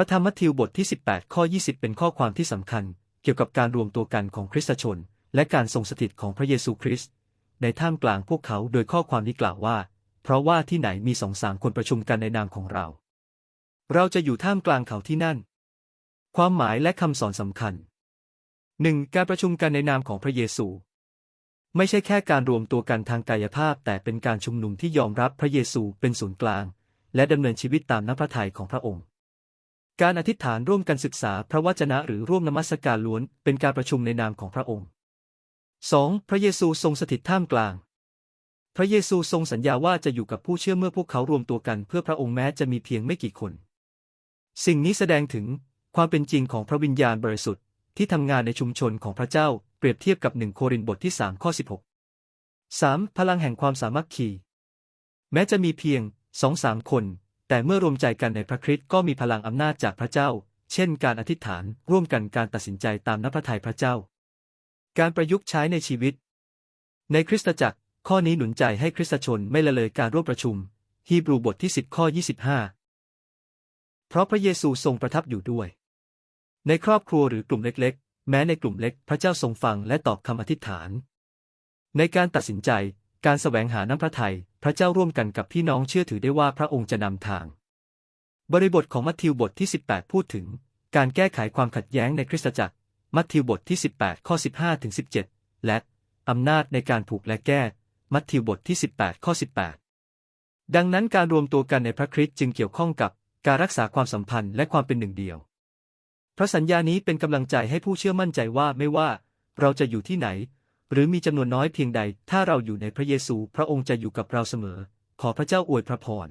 ระธรรมมัทธิวบทที่ 18 ข้อ 20 เป็นข้อความที่สำคัญ เกี่ยวกับการรวมตัวกันของคริสตชน และการทรงสถิตของพระเยซูคริสต์ในท่ามกลางพวกเขาโดยข้อความนี้กล่าวว่า เพราะว่าที่ไหนมีสองสามคนประชุมกันในนามของเรา เราจะอยู่ท่ามกลางเขาที่นั่น ความหมายและคำสอนสำคัญ 1. การประชุมกันในนามของพระเยซู ไม่ใช่แค่การรวมตัวกันทางกายภาพ แต่เป็นการชุมนุมที่ยอมรับพระเยซูเป็นศูนย์กลาง และดำเนินชีวิตตามน้ำพระทัยของพระองค์ การอธิษฐานร่วมกันศึกษาพระวจนะหรือร่วมนมัสการล้วนเป็นการประชุมในนามของพระองค์ 2. พระเยซูทรงสถิตท่ามกลาง พระเยซูทรงสัญญาว่าจะอยู่กับผู้เชื่อเมื่อพวกเขารวมตัวกันเพื่อพระองค์แม้จะมีเพียงไม่กี่คน สิ่งนี้แสดงถึงความเป็นจริงของพระวิญญาณบริสุทธิ์ที่ทำงานในชุมชนของพระเจ้าเปรียบเทียบกับหนึ่งโครินธ์บทที่3ข้อ16 3. พลังแห่งความสามัคคี แม้จะมีเพียงสองสามคน แต่เมื่อรวมใจกันในพระคริสต์ก็มีพลังอำนาจจากพระเจ้า เช่น การอธิษฐานร่วมกันการตัดสินใจตามน้ำพระทัยพระเจ้า การประยุกต์ใช้ในชีวิต ในคริสตจักร ข้อนี้หนุนใจให้คริสตชนไม่ละเลยการร่วมประชุม ฮีบรูบทที่ 10 ข้อ 25 เพราะพระเยซูทรงประทับอยู่ด้วย ในครอบครัวหรือกลุ่มเล็กๆ แม้ในกลุ่มเล็กพระเจ้าทรงฟังและตอบคำอธิษฐาน ในการตัดสินใจการแสวงหาน้ำพระทัย พระเจ้าร่วมกันกับพี่น้องเชื่อถือได้ว่าพระองค์จะนำทาง บริบทของมัทธิวบทที่ 18 พูดถึง การแก้ไขความขัดแย้งในคริสตจักร มัทธิวบทที่ 18 ข้อ 15ถึง17 และอำนาจในการผูกและแก้ มัทธิวบทที่ 18 ข้อ 18 ดังนั้นการรวมตัวกันในพระคริสต์จึงเกี่ยวข้องกับการรักษาความสัมพันธ์และความเป็นหนึ่งเดียว พระสัญญานี้เป็นกำลังใจให้ผู้เชื่อมั่นใจว่าไม่ว่าเราจะอยู่ที่ไหน หรือมีจำนวนน้อยเพียงใด ถ้าเราอยู่ในพระเยซู พระองค์จะอยู่กับเราเสมอ ขอพระเจ้าอวยพระพร